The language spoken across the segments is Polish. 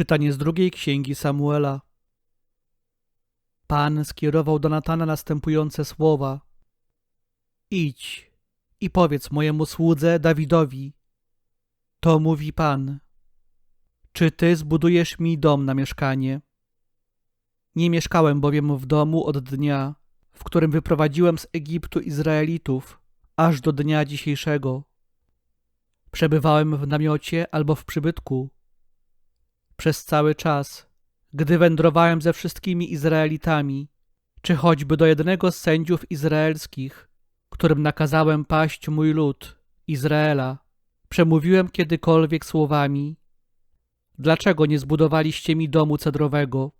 Czytanie z drugiej księgi Samuela. Pan skierował do Natana następujące słowa: Idź i powiedz mojemu słudze Dawidowi: To mówi Pan: Czy ty zbudujesz mi dom na mieszkanie? Nie mieszkałem bowiem w domu od dnia, w którym wyprowadziłem z Egiptu Izraelitów, aż do dnia dzisiejszego. Przebywałem w namiocie albo w przybytku przez cały czas, gdy wędrowałem ze wszystkimi Izraelitami, czy choćby do jednego z sędziów izraelskich, którym nakazałem paść mój lud, Izraela, przemówiłem kiedykolwiek słowami: Dlaczego nie zbudowaliście mi domu cedrowego?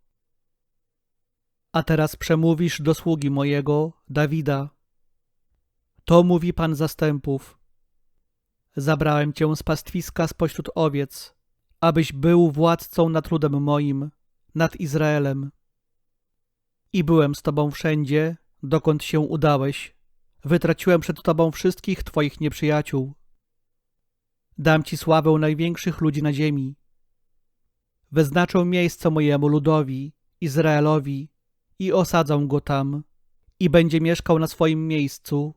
A teraz przemówisz do sługi mojego, Dawida. To mówi Pan zastępów. Zabrałem cię z pastwiska spośród owiec, abyś był władcą nad ludem moim, nad Izraelem. I byłem z tobą wszędzie, dokąd się udałeś. Wytraciłem przed tobą wszystkich twoich nieprzyjaciół. Dam ci sławę największych ludzi na ziemi. Wyznaczę miejsce mojemu ludowi, Izraelowi, i osadzą go tam, i będzie mieszkał na swoim miejscu,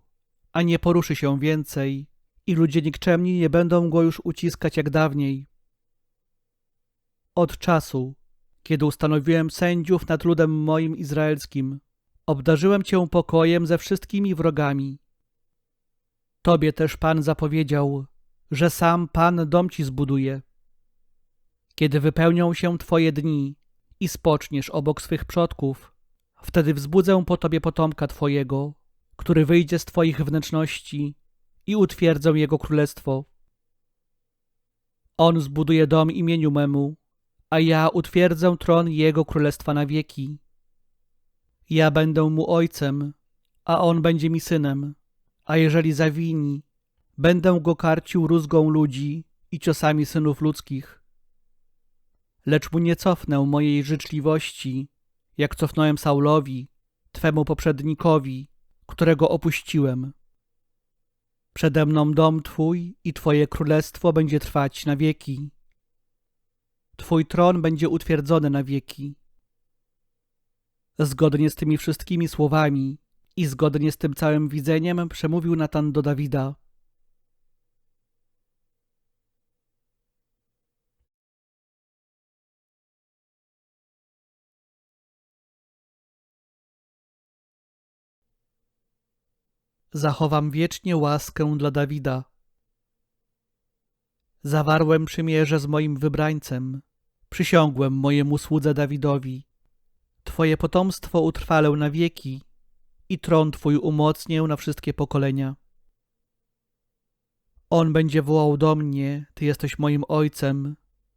a nie poruszy się więcej, i ludzie nikczemni nie będą go już uciskać jak dawniej. Od czasu, kiedy ustanowiłem sędziów nad ludem moim izraelskim, obdarzyłem cię pokojem ze wszystkimi wrogami. Tobie też Pan zapowiedział, że sam Pan dom ci zbuduje. Kiedy wypełnią się twoje dni i spoczniesz obok swych przodków, wtedy wzbudzę po tobie potomka twojego, który wyjdzie z twoich wnętrzności i utwierdzę jego królestwo. On zbuduje dom imieniu memu, a ja utwierdzę tron Jego królestwa na wieki. Ja będę mu ojcem, a on będzie mi synem, a jeżeli zawini, będę go karcił rózgą ludzi i ciosami synów ludzkich. Lecz mu nie cofnę mojej życzliwości, jak cofnąłem Saulowi, twemu poprzednikowi, którego opuściłem. Przede mną dom Twój i Twoje królestwo będzie trwać na wieki. Twój tron będzie utwierdzony na wieki. Zgodnie z tymi wszystkimi słowami i zgodnie z tym całym widzeniem przemówił Natan do Dawida. Zachowam wiecznie łaskę dla Dawida. Zawarłem przymierze z moim wybrańcem. Przysiągłem mojemu słudze Dawidowi. Twoje potomstwo utrwalę na wieki i tron Twój umocnię na wszystkie pokolenia. On będzie wołał do mnie, Ty jesteś moim Ojcem,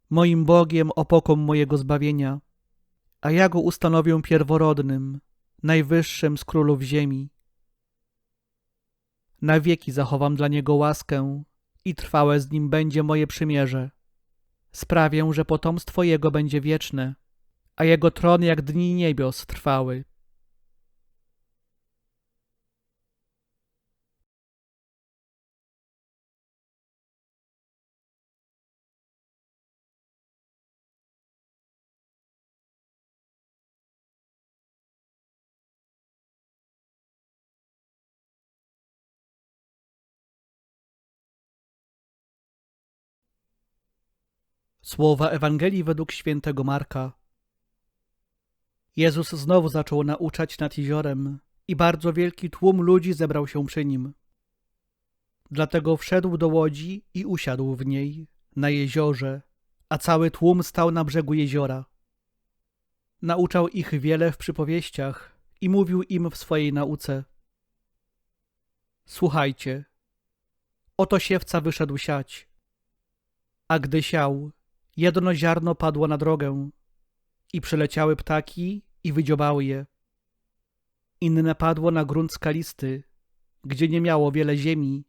moim Bogiem, opoką mojego zbawienia, a ja go ustanowię pierworodnym, najwyższym z królów ziemi. Na wieki zachowam dla niego łaskę i trwałe z nim będzie moje przymierze. Sprawię, że potomstwo jego będzie wieczne, a jego tron jak dni niebios trwały. Słowa Ewangelii według świętego Marka. Jezus znowu zaczął nauczać nad jeziorem i bardzo wielki tłum ludzi zebrał się przy nim. Dlatego wszedł do łodzi i usiadł w niej, na jeziorze, a cały tłum stał na brzegu jeziora. Nauczał ich wiele w przypowieściach i mówił im w swojej nauce. Słuchajcie, oto siewca wyszedł siać. A gdy siał, Jedno ziarno padło na drogę i przyleciały ptaki i wydziobały je. Inne padło na grunt skalisty, gdzie nie miało wiele ziemi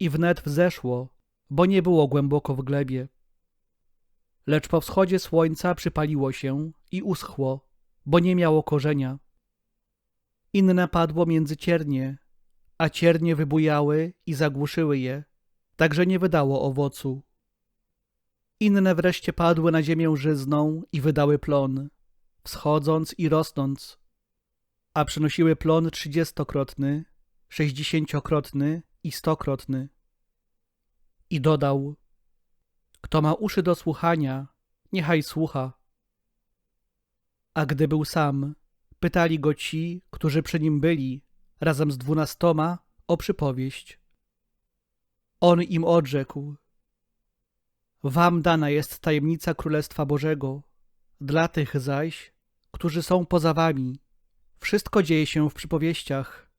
i wnet wzeszło, bo nie było głęboko w glebie. Lecz po wschodzie słońca przypaliło się i uschło, bo nie miało korzenia. Inne padło między ciernie, a ciernie wybujały i zagłuszyły je, tak że nie wydało owocu Inne wreszcie padły na ziemię żyzną i wydały plon, wschodząc i rosnąc, a przynosiły plon trzydziestokrotny, sześćdziesięciokrotny i stokrotny. I dodał, kto ma uszy do słuchania, niechaj słucha. A gdy był sam, pytali go ci, którzy przy nim byli, razem z dwunastoma, o przypowieść. On im odrzekł, Wam dana jest tajemnica Królestwa Bożego, dla tych zaś, którzy są poza wami. Wszystko dzieje się w przypowieściach,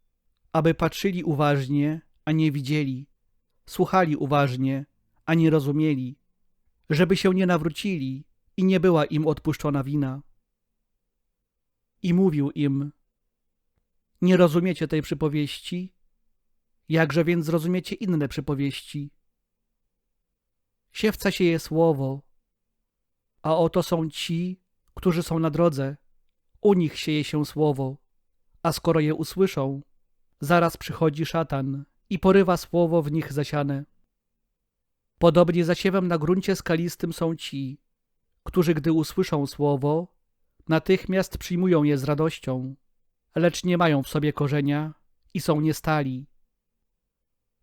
aby patrzyli uważnie, a nie widzieli, słuchali uważnie, a nie rozumieli, żeby się nie nawrócili i nie była im odpuszczona wina. I mówił im, nie rozumiecie tej przypowieści? Jakże więc zrozumiecie inne przypowieści? Siewca sieje słowo, a oto są ci, którzy są na drodze. U nich sieje się słowo, a skoro je usłyszą, zaraz przychodzi szatan i porywa słowo w nich zasiane. Podobnie zasiewem na gruncie skalistym są ci, którzy gdy usłyszą słowo, natychmiast przyjmują je z radością, lecz nie mają w sobie korzenia i są niestali.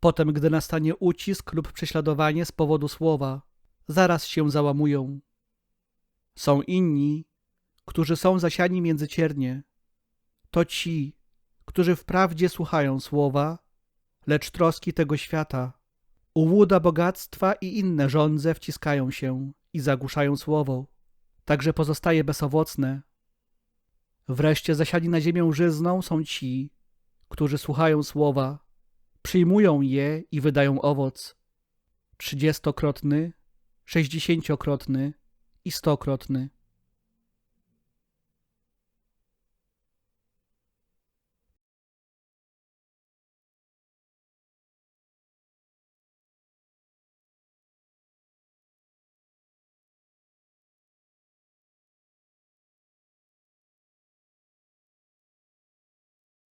Potem, gdy nastanie ucisk lub prześladowanie z powodu słowa, zaraz się załamują. Są inni, którzy są zasiani między ciernie. To ci, którzy wprawdzie słuchają słowa, lecz troski tego świata, ułuda bogactwa i inne żądze wciskają się i zagłuszają słowo, także pozostaje bezowocne. Wreszcie zasiani na ziemię żyzną są ci, którzy słuchają słowa, przyjmują je i wydają owoc trzydziestokrotny, sześćdziesięciokrotny i stokrotny.